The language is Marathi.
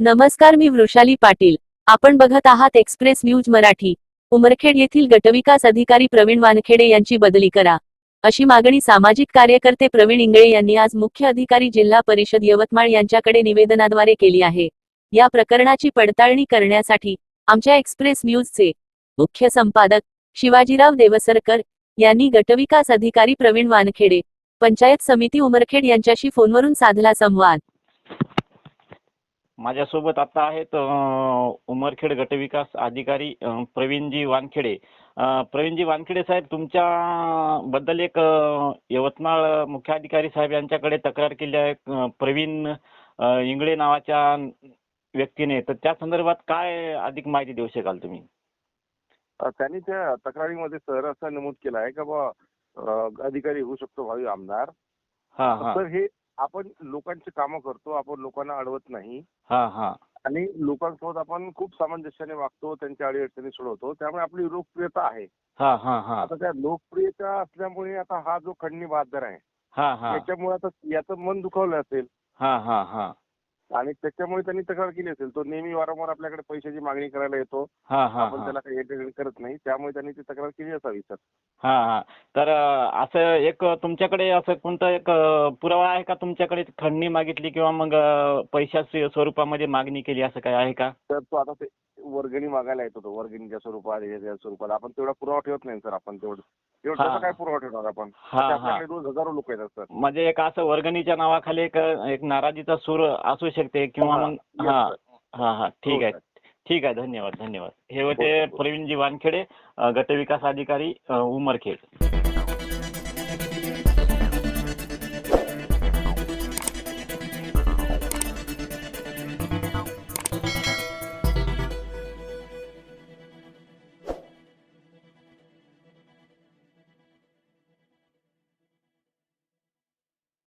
नमस्कार मी वृषाली पाटील. आपण बघत आहात एक्सप्रेस न्यूज मराठी. उमरखेड येथील गटविकास अधिकारी प्रवीण वानखेडे यांची बदली करा. अशी मागणी सामाजिक कार्यकर्ते प्रवीण इंगळे यांनी आज मुख्य अधिकारी जिल्हा परिषद यवतमाळ यांच्याकडे निवेदनाद्वारे केली आहे. या प्रकरणाची पडताळणी करण्यासाठी आमच्या एक्सप्रेस न्यूजचे मुख्य संपादक शिवाजीराव देवसरकर यांनी गटविकास अधिकारी प्रवीण वानखेडे पंचायत समिती उमरखेड यांच्याशी फोनवरून साधला संवाद. माझ्यासोबत आता आहेत उमरखेड गटविकास अधिकारी प्रवीणजी वानखेडे. प्रवीणजी वानखेडे साहेब तुमच्या बद्दल एक यवतमाळ मुख्याधिकारी साहेब यांच्याकडे तक्रार केली आहे. प्रवीण इंगळे नावाच्या व्यक्तीने. तर त्या संदर्भात काय अधिक माहिती देऊ शकाल तुम्ही? त्यांनी त्या तक्रारीमध्ये सर असं नमूद केलं आहे का बा अधिकारी होऊ शकतो भावी आमदार? हा हा. तर हे आपण लोकांची कामं करतो आपण लोकांना अडवत नाही. हा हा. आणि लोकांसोबत आपण खूप सामंजस्याने वागतो त्यांच्या अडीअडचणी सोडवतो. त्यामुळे आपली लोकप्रियता आहे. हा हा हा. आता त्या लोकप्रियता असल्यामुळे आता हा जो खंडणी बहादर आहे हा हा. त्याच्यामुळे आता याचं मन दुखावलं असेल. हा हा हा. आणि त्याच्यामुळे त्यांनी तक्रार केली असेल. तो नेहमी वारंवार आपल्याकडे पैशाची मागणी करायला येतो. हा हा आपण हा. त्याला काही entertain करत नाही. त्यामुळे त्यांनी ती तक्रार केली असावी सर. हा हा. तर अं, असं एक तुमच्याकडे असं कोणतं एक अं, पुरावा आहे का? तुमच्याकडे खंडणी मागितली किंवा मग अं, पैशाच्या स्वरूपामध्ये मागणी केली असं काय आहे का? तर तो आता ते वर्गणी मागायला येतो तो वर्गणीच्या स्वरूपात ह्याच्या स्वरूपात. आपण तेवढा पुरावा ठेवत नाही सर आपण तेवढं. तेवढं हा. काय पुरावा ठेवणार आपण? हा हा. आपल्याकडे रोज हजारो लोक येतात सर. म्हणजे एक असं वर्गणीच्या नावाखाली एक एक नाराजीचा सूर असू शकते किंवा हा, मग हा. हा हा. ठीक हो, आहे. ठीक आहे. धन्यवाद धन्यवाद. हे हो, होते हो, हो. प्रवीणजी वानखेडे अं, गटविकास अधिकारी अं, उमरखेड.